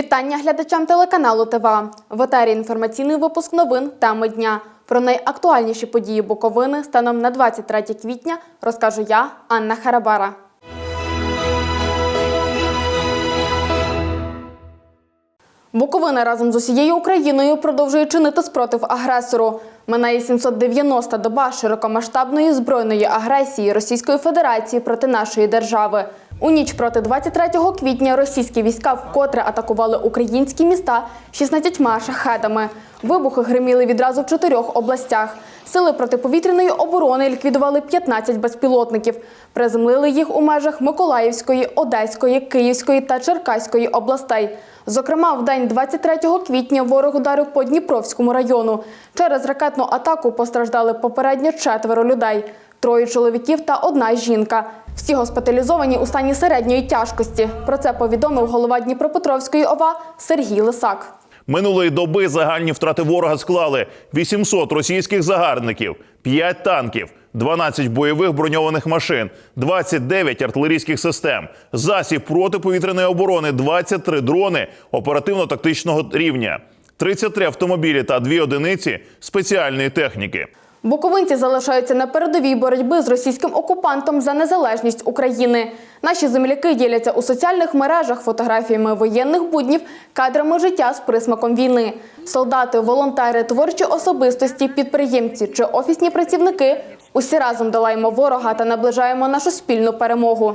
Вітання глядачам телеканалу ТВА. В етері інформаційний випуск новин теми дня. Про найактуальніші події Буковини станом на 23 квітня розкажу я, Анна Харабара. Буковина разом з усією Україною продовжує чинити спротив агресору. Минає 790 доба широкомасштабної збройної агресії Російської Федерації проти нашої держави. У ніч проти 23 квітня російські війська вкотре атакували українські міста 16 шахедами. Вибухи гриміли відразу в чотирьох областях. Сили протиповітряної оборони ліквідували 15 безпілотників. Приземлили їх у межах Миколаївської, Одеської, Київської та Черкаської областей. Зокрема, в день 23 квітня ворог ударив по Дніпровському району. Через ракетну атаку постраждали попередньо четверо людей: троє чоловіків та одна жінка. Всі госпіталізовані у стані середньої тяжкості. Про це повідомив голова Дніпропетровської ОВА Сергій Лисак. Минулої доби загальні втрати ворога склали 800 російських загарбників, 5 танків, 12 бойових броньованих машин, 29 артилерійських систем, засіб протиповітряної оборони, 23 дрони оперативно-тактичного рівня, 33 автомобілі та 2 одиниці спеціальної техніки. Буковинці залишаються на передовій боротьби з російським окупантом за незалежність України. Наші земляки діляться у соціальних мережах фотографіями воєнних буднів, кадрами життя з присмаком війни. Солдати, волонтери, творчі особистості, підприємці чи офісні працівники усі разом долаємо ворога та наближаємо нашу спільну перемогу.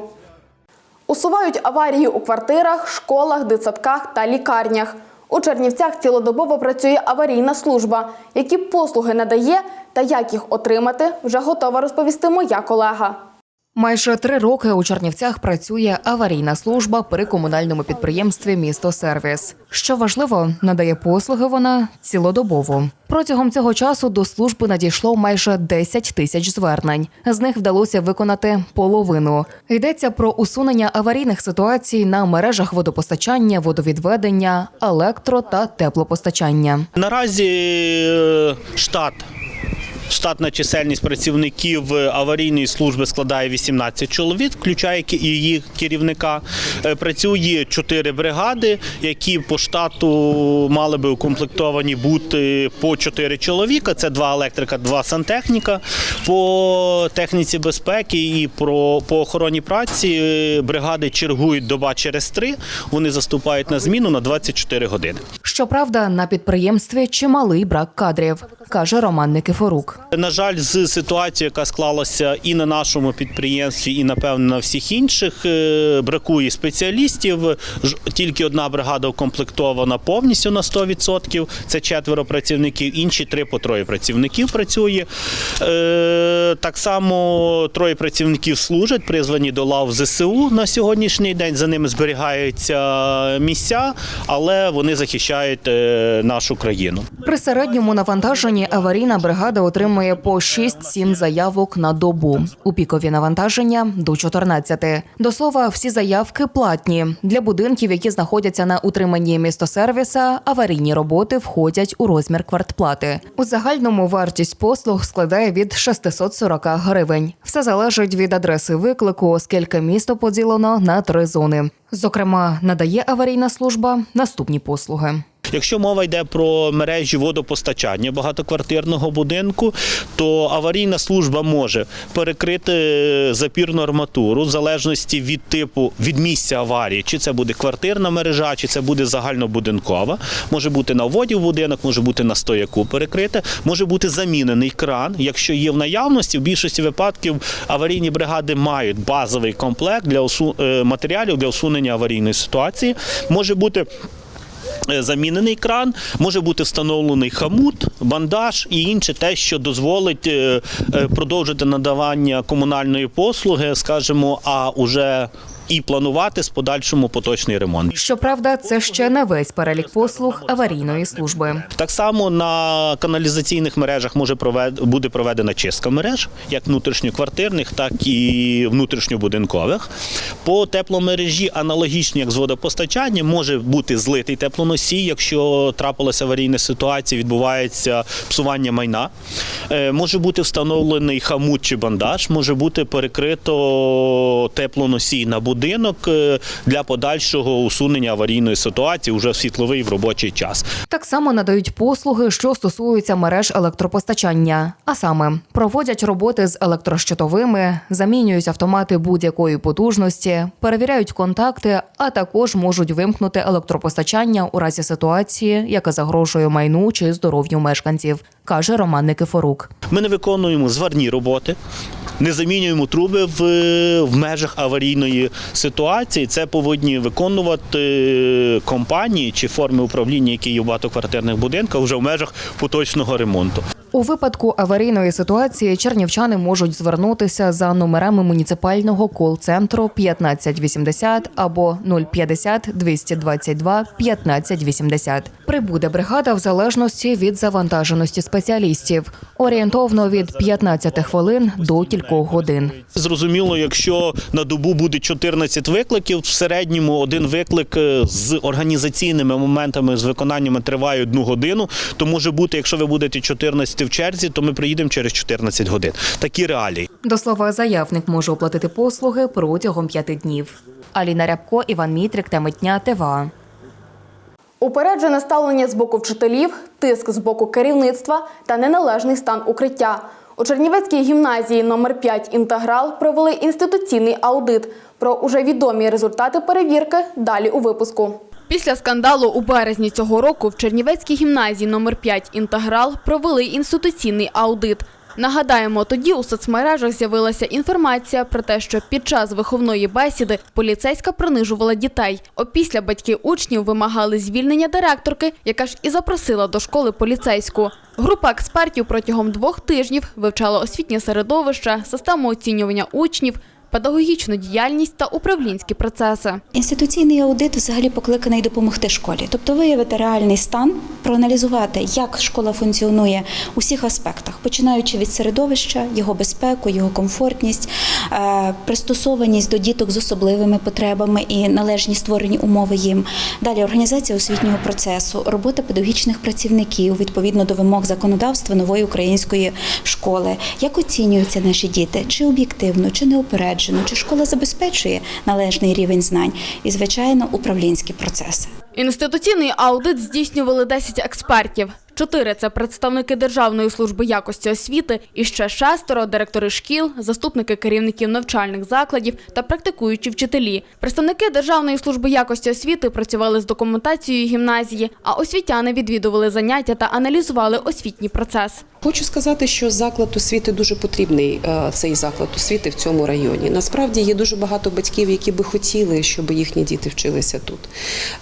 Усувають аварії у квартирах, школах, дитсадках та лікарнях. У Чернівцях цілодобово працює аварійна служба. Які послуги надає та як їх отримати, вже готова розповісти моя колега. Майже три роки у Чернівцях працює аварійна служба при комунальному підприємстві Місто Сервіс. Що важливо, надає послуги вона цілодобово. Протягом цього часу до служби надійшло майже 10 тисяч звернень. З них вдалося виконати половину. Йдеться про усунення аварійних ситуацій на мережах водопостачання, водовідведення, електро та теплопостачання. Наразі е, штат. Штатна чисельність працівників аварійної служби складає 18 чоловік, включає і її керівника. Е, Працює 4 бригади, які по штату мали би укомплектовані бути по 4 чоловіка. Це два електрика, два сантехніка. По техніці безпеки і про по охороні праці е, бригади чергують доба через три. Вони заступають на зміну на 24 години. Щоправда, на підприємстві чималий брак кадрів, каже Роман Никифорук. На жаль, з ситуацією, яка склалася і на нашому підприємстві, і напевно на всіх інших, е, бракує спеціалістів. Тільки одна бригада укомплектована повністю на 100%. Це четверо працівників, інші три по троє працівників працює. Е, Так само троє працівників служать, призвані до лав ЗСУ на сьогоднішній день. За ними зберігаються місця, але вони захищають е, нашу країну. При середньому навантаженні аварійна бригада отримує по 6-7 заявок на добу. У пікові навантаження до 14. До слова, всі заявки платні для будинків, які знаходяться на утриманні містосервіса. Аварійні роботи входять у розмір квартплати. У загальному вартість послуг складає від 640 гривень. Все залежить від адреси виклику, оскільки місто поділено на три зони. Зокрема, надає аварійна служба наступні послуги. Якщо мова йде про мережі водопостачання багатоквартирного будинку, то аварійна служба може перекрити запірну арматуру в залежності від типу від місця аварії, чи це буде квартирна мережа, чи це буде загальнобудинкова. Може бути на вводі в будинок, може бути на стояку перекрите, може бути замінений кран. Якщо є в наявності, в більшості випадків аварійні бригади мають базовий комплект для е, матеріалів для усунення аварійної ситуації. Може бути Е, замінений кран, може бути встановлений хамут, бандаж і інше те, що дозволить е, е, продовжити надавання комунальної послуги, скажімо, а уже і планувати з подальшому поточний ремонт. Щоправда, це ще не весь перелік послуг аварійної служби. Так само на каналізаційних мережах може провед... буде проведена чистка мереж, як внутрішньоквартирних, так і внутрішньобудинкових. По тепломережі, аналогічно як з водопостачанням, може бути злитий теплоносій, якщо трапилася аварійна ситуація, відбувається псування майна. Е, Може бути встановлений хамут чи бандаж, може бути перекрито теплоносій на будинку. Будинок е, для подальшого усунення аварійної ситуації уже в світловий в робочий час. Так само надають послуги, що стосуються мереж електропостачання, а саме проводять роботи з електрощитовими, замінюють автомати будь-якої потужності, перевіряють контакти, а також можуть вимкнути електропостачання у разі ситуації, яка загрожує майну чи здоров'ю мешканців, каже Роман Никифорук. Ми не виконуємо зварні роботи. Не замінюємо труби в, в межах аварійної ситуації. Це повинні виконувати компанії чи форми управління, які є в багатоквартирних будинках, вже в межах поточного ремонту. У випадку аварійної ситуації чернівчани можуть звернутися за номерами муніципального кол-центру 1580 або 050 222 1580. Прибуде бригада в залежності від завантаженості спеціалістів, орієнтовно від 15 хвилин до кількох годин. Зрозуміло, якщо на добу буде 14 викликів, в середньому один виклик е, з організаційними моментами з виконаннями триває одну годину. То може бути, якщо ви будете 14 в черзі, то ми приїдемо через 14 годин. Такі реалії. До слова, заявник може оплатити послуги протягом п'яти днів. Аліна Рябко, Іван Мітрик та Митня ТВА. Упереджене ставлення з боку вчителів, тиск з боку керівництва та неналежний стан укриття. У Чернівецькій гімназії номер 5 «Інтеграл» провели інституційний аудит. Про уже відомі результати перевірки далі у випуску. Після скандалу у березні цього року в Чернівецькій гімназії номер 5 «Інтеграл» провели інституційний аудит. Нагадаємо, тоді у соцмережах з'явилася інформація про те, що під час виховної бесіди поліцейська принижувала дітей. Опісля батьки учнів вимагали звільнення директорки, яка ж і запросила до школи поліцейську. Група експертів протягом двох тижнів вивчала освітнє середовище, систему оцінювання учнів, педагогічну діяльність та управлінські процеси. Інституційний аудит взагалі покликаний допомогти школі, тобто виявити реальний стан, проаналізувати, як школа функціонує у всіх аспектах, починаючи від середовища, його безпеку, його комфортність, е, пристосованість до діток з особливими потребами і належні створені умови їм. Далі організація освітнього процесу, робота педагогічних працівників відповідно до вимог законодавства нової української школи. Як оцінюються наші діти, чи об'єктивно, чи неупереджено, чи школа забезпечує належний рівень знань, і звичайно управлінські процеси. Інституційний аудит здійснювали 10 експертів. Чотири – це представники Державної служби якості освіти, і ще шестеро – директори шкіл, заступники керівників навчальних закладів та практикуючі вчителі. Представники Державної служби якості освіти працювали з документацією гімназії, а освітяни відвідували заняття та аналізували освітній процес. Хочу сказати, що заклад освіти дуже потрібний. е, Цей заклад освіти в цьому районі. Насправді є дуже багато батьків, які би хотіли, щоб їхні діти вчилися тут.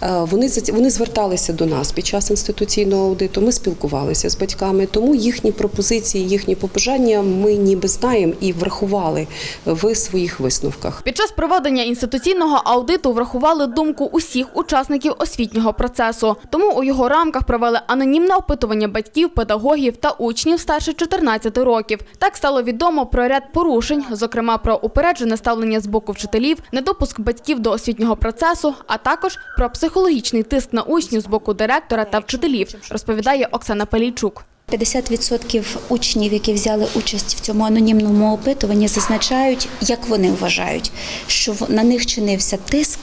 Е, Вони вони зверталися до нас під час інституційного аудиту. Ми спілкувалися з батьками, тому їхні пропозиції, їхні побажання ми ніби знаємо і врахували в своїх висновках. Під час проведення інституційного аудиту врахували думку усіх учасників освітнього процесу. Тому у його рамках провели анонімне опитування батьків, педагогів та учнів старше 14 років. Так стало відомо про ряд порушень, зокрема про упереджене ставлення з боку вчителів, недопуск батьків до освітнього процесу, а також про психологічний тиск на учнів з боку директора та вчителів, розповідає Оксана Палійчук. 50% учнів, які взяли участь в цьому анонімному опитуванні, зазначають, як вони вважають, що на них чинився тиск.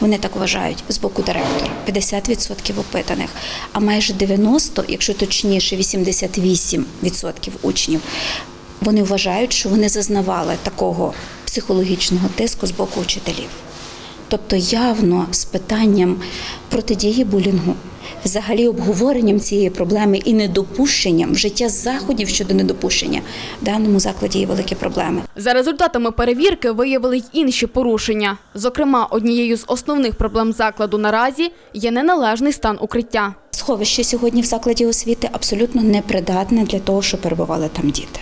Вони так вважають з боку директора 50% опитаних, а майже 90, якщо точніше, 88% учнів. Вони вважають, що вони зазнавали такого психологічного тиску з боку учителів. Тобто явно з питанням протидії булінгу, взагалі обговоренням цієї проблеми і недопущенням вжиття заходів щодо недопущення в даному закладі є великі проблеми. За результатами перевірки виявили й інші порушення. Зокрема, однією з основних проблем закладу наразі є неналежний стан укриття. Сховище сьогодні в закладі освіти абсолютно непридатне для того, щоб перебували там діти.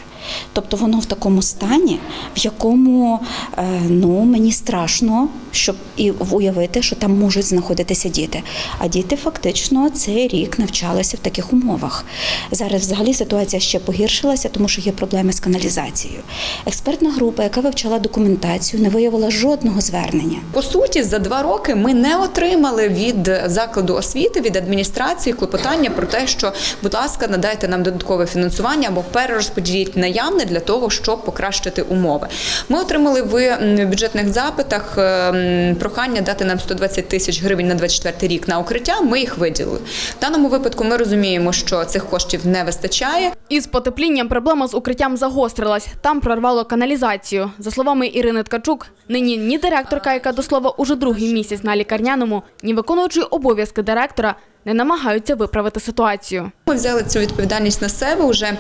Тобто воно в такому стані, в якому е, ну мені страшно, щоб і уявити, що там можуть знаходитися діти. А діти фактично цей рік навчалися в таких умовах. Зараз взагалі ситуація ще погіршилася, тому що є проблеми з каналізацією. Експертна група, яка вивчала документацію, не виявила жодного звернення. По суті, за два роки ми не отримали від закладу освіти, від адміністрації клопотання про те, що, будь ласка, надайте нам додаткове фінансування або перерозподіліть на наявне для того, щоб покращити умови. Ми отримали в бюджетних запитах е, прохання дати нам 120 тисяч гривень на 24 рік на укриття. Ми їх виділили. В даному випадку ми розуміємо, що цих коштів не вистачає. Із потеплінням проблема з укриттям загострилась. Там прорвало каналізацію. За словами Ірини Ткачук, нині ні директорка, яка до слова уже другий місяць на лікарняному, ні виконуючий обов'язки директора не намагаються виправити ситуацію. Ми взяли цю відповідальність на себе вже.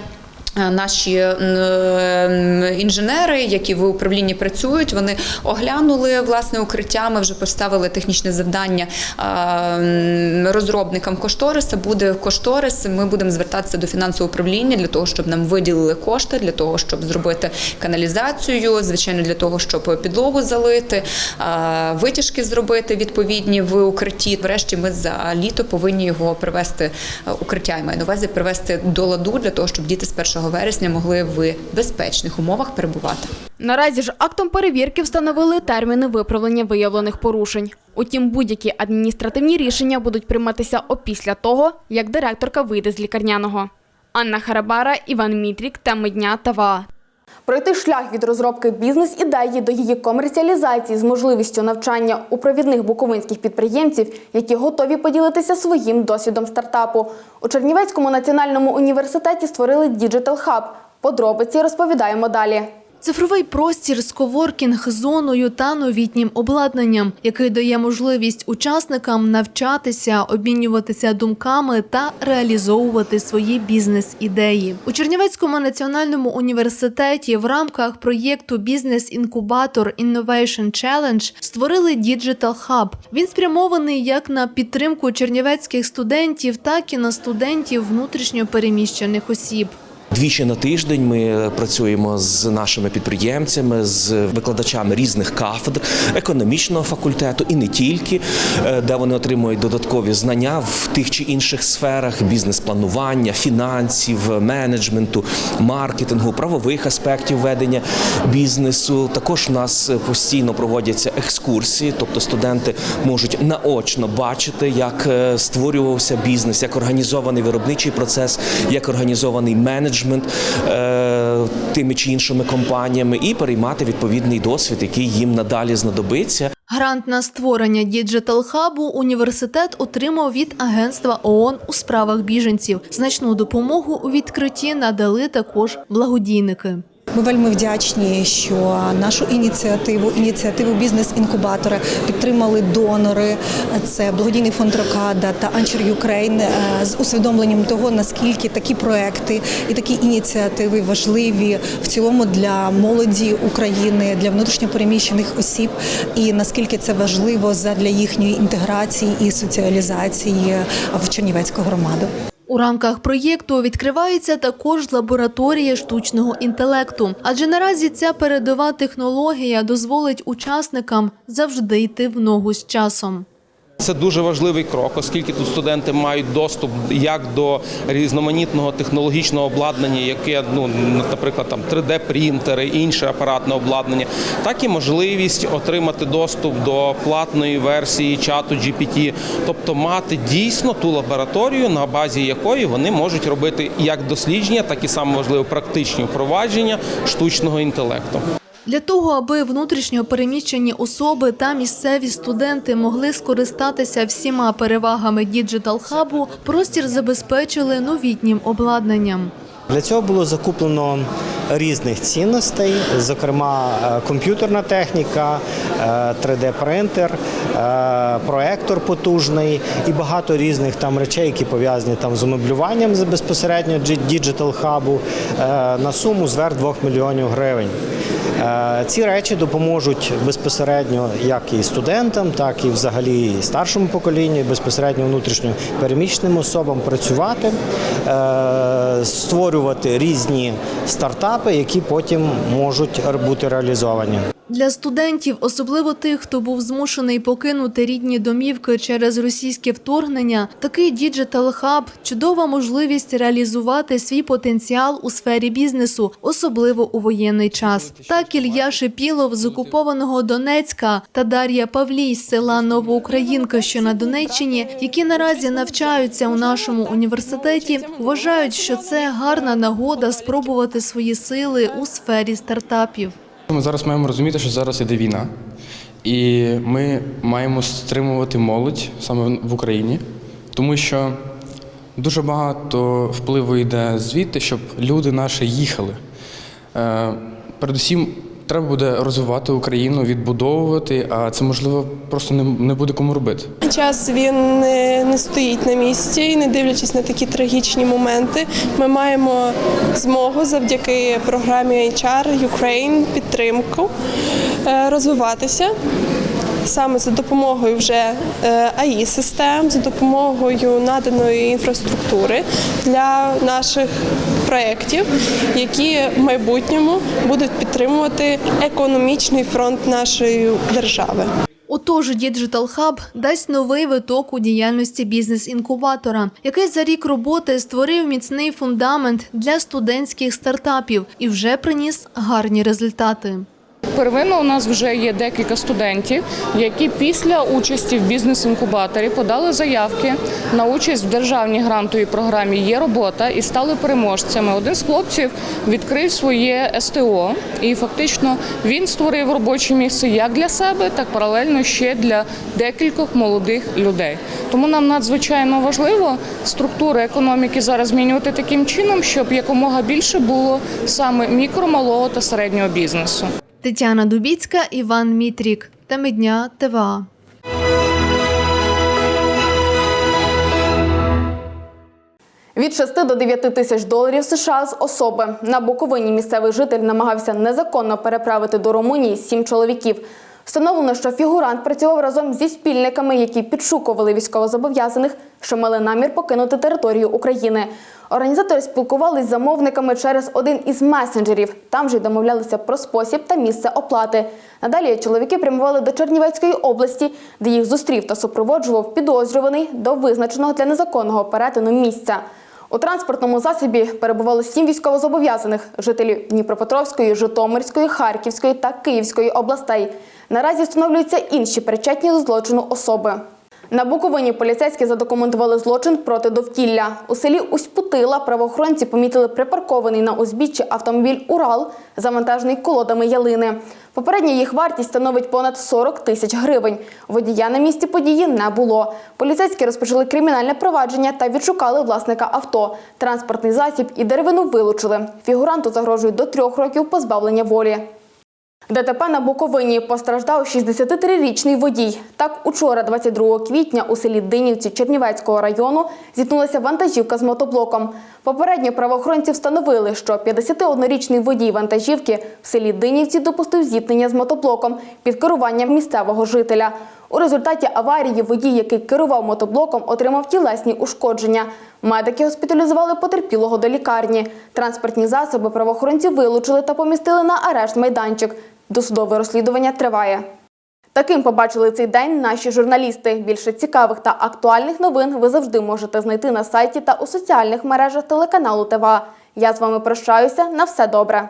Е, Наші е, інженери, які в управлінні працюють, вони оглянули власне укриття. Ми вже поставили технічне завдання е, розробникам кошториса. Буде кошторис. Ми будемо звертатися до фінансового управління для того, щоб нам виділили кошти, для того, щоб зробити каналізацію, звичайно, для того, щоб підлогу залити, е, витяжки зробити відповідні в укритті. Врешті ми за літо повинні його привести е, укриття. Я маю на увазі привести до ладу для того, щоб діти з 1 вересня могли в безпечних умовах перебувати. Наразі ж актом перевірки встановили терміни виправлення виявлених порушень. Утім, будь-які адміністративні рішення будуть прийматися опісля того, як директорка вийде з лікарняного. Анна Харабара, Іван Мітрік, теми дня ТВА. Пройти шлях від розробки бізнес-ідеї до її комерціалізації з можливістю навчання у провідних буковинських підприємців, які готові поділитися своїм досвідом стартапу. У Чернівецькому національному університеті створили Digital Hub. Подробиці розповідаємо далі. Цифровий простір з коворкінг зоною та новітнім обладнанням, який дає можливість учасникам навчатися, обмінюватися думками та реалізовувати свої бізнес-ідеї. У Чернівецькому національному університеті в рамках проєкту Бізнес-інкубатор Innovation Challenge створили Digital Hub. Він спрямований як на підтримку чернівецьких студентів, так і на студентів внутрішньо переміщених осіб. Двічі на тиждень ми працюємо з нашими підприємцями, з викладачами різних кафедр економічного факультету і не тільки, е, де вони отримують додаткові знання в тих чи інших сферах бізнес-планування, фінансів, менеджменту, маркетингу, правових аспектів ведення бізнесу. Також у нас постійно проводяться екскурсії, тобто студенти можуть наочно бачити, як е, створювався бізнес, як організований виробничий процес, як організований менеджмент е, тими чи іншими компаніями, і переймати відповідний досвід, який їм надалі знадобиться. Грант на створення діджитал хабу університет отримав від агентства ООН у справах біженців. Значну допомогу у відкритті надали також благодійники. Ми вельми вдячні, що нашу ініціативу, ініціативу бізнес-інкубатора підтримали донори. Це благодійний фонд Рокада та Анчер Юкрейн е, з усвідомленням того, наскільки такі проекти і такі ініціативи важливі в цілому для молоді України, для внутрішньопереміщених осіб, і наскільки це важливо задля їхньої інтеграції і соціалізації в Чернівецьку громаду. У рамках проєкту відкривається також лабораторія штучного інтелекту, адже наразі ця передова технологія дозволить учасникам завжди йти в ногу з часом. Це дуже важливий крок, оскільки тут студенти мають доступ як до різноманітного технологічного обладнання, яке ну наприклад там 3D-принтери, інше апаратне обладнання, так і можливість отримати доступ до платної версії чату GPT, тобто мати дійсно ту лабораторію, на базі якої вони можуть робити як дослідження, так і саме важливо практичні впровадження штучного інтелекту. Для того, аби внутрішньо переміщені особи та місцеві студенти могли скористатися всіма перевагами діджитал хабу, простір забезпечили новітнім обладнанням. Для цього було закуплено різних цінностей, зокрема е, комп'ютерна техніка, 3D-принтер, проектор потужний і багато різних там речей, які пов'язані там з умеблюванням безпосередньо діджитал хабу на суму зверх 2 мільйонів гривень. Е, Ці речі допоможуть безпосередньо як і студентам, так і взагалі старшому поколінню, і безпосередньо внутрішньо переміщеним особам працювати, е, створювати різні стартапи, які потім можуть бути реалізовані. Для студентів, особливо тих, хто був змушений покинути рідні домівки через російське вторгнення, такий діджитал хаб чудова можливість реалізувати свій потенціал у сфері бізнесу, особливо у воєнний час. Так Ілля Шепілов з окупованого Донецька та Дар'я Павлій з села Новоукраїнка, що на Донеччині, які наразі навчаються у нашому університеті, вважають, що це гарна нагода спробувати свої сили у сфері стартапів. Ми зараз маємо розуміти, що зараз іде війна, і ми маємо стримувати молодь саме в Україні, тому що дуже багато впливу йде звідти, щоб люди наші їхали. Е, Передусім, треба буде розвивати Україну, відбудовувати, а це можливо просто не, не буде кому робити. Час він не, не стоїть на місці, і не дивлячись на такі трагічні моменти, ми маємо змогу завдяки програмі HR Ukraine підтримку е, розвиватися. Саме за допомогою вже АІ систем, за допомогою наданої інфраструктури для наших проєктів, які в майбутньому будуть підтримувати економічний фронт нашої держави. Отож, Digital Hub дасть новий виток у діяльності бізнес-інкубатора, який за рік роботи створив міцний фундамент для студентських стартапів і вже приніс гарні результати. Первинно у нас вже є декілька студентів, які після участі в бізнес-інкубаторі подали заявки на участь в державній грантовій програмі Є робота і стали переможцями. Один з хлопців відкрив своє СТО, і фактично він створив робоче місце як для себе, так паралельно ще для декількох молодих людей. Тому нам надзвичайно важливо структури економіки зараз змінювати таким чином, щоб якомога більше було саме мікро, малого та середнього бізнесу. Тетяна Дубіцька, Іван Мітрік. Теми дня ТВА. Від 6 до 9 тисяч доларів США з особи. На Буковині місцевий житель намагався незаконно переправити до Румунії сім чоловіків. Встановлено, що фігурант працював разом зі спільниками, які підшукували військовозобов'язаних, що мали намір покинути територію України. Організатори спілкувалися з замовниками через один із месенджерів. Там же й домовлялися про спосіб та місце оплати. Надалі чоловіки прямували до Чернівецької області, де їх зустрів та супроводжував підозрюваний до визначеного для незаконного перетину місця. У транспортному засобі перебувало сім військовозобов'язаних жителів Дніпропетровської, Житомирської, Харківської та Київської областей. Наразі встановлюються інші причетні до злочину особи. На Буковині поліцейські задокументували злочин проти довкілля. У селі Усть-Путила правоохоронці помітили припаркований на узбіччі автомобіль Урал, завантажений колодами ялини. Попередня їх вартість становить понад 40 тисяч гривень. Водія на місці події не було. Поліцейські розпочали кримінальне провадження та відшукали власника авто. Транспортний засіб і деревину вилучили. Фігуранту загрожують до трьох років позбавлення волі. ДТП на Буковині постраждав 63-річний водій. Так, учора, 22 квітня, у селі Динівці Чернівецького району зіткнулася вантажівка з мотоблоком. Попередньо правоохоронці встановили, що 51-річний водій вантажівки в селі Динівці допустив зіткнення з мотоблоком під керуванням місцевого жителя. У результаті аварії водій, який керував мотоблоком, отримав тілесні ушкодження. Медики госпіталізували потерпілого до лікарні. Транспортні засоби правоохоронці вилучили та помістили на арешт майданчик. Досудове розслідування триває. Таким побачили цей день наші журналісти. Більше цікавих та актуальних новин ви завжди можете знайти на сайті та у соціальних мережах телеканалу ТВА. Я з вами прощаюся. На все добре.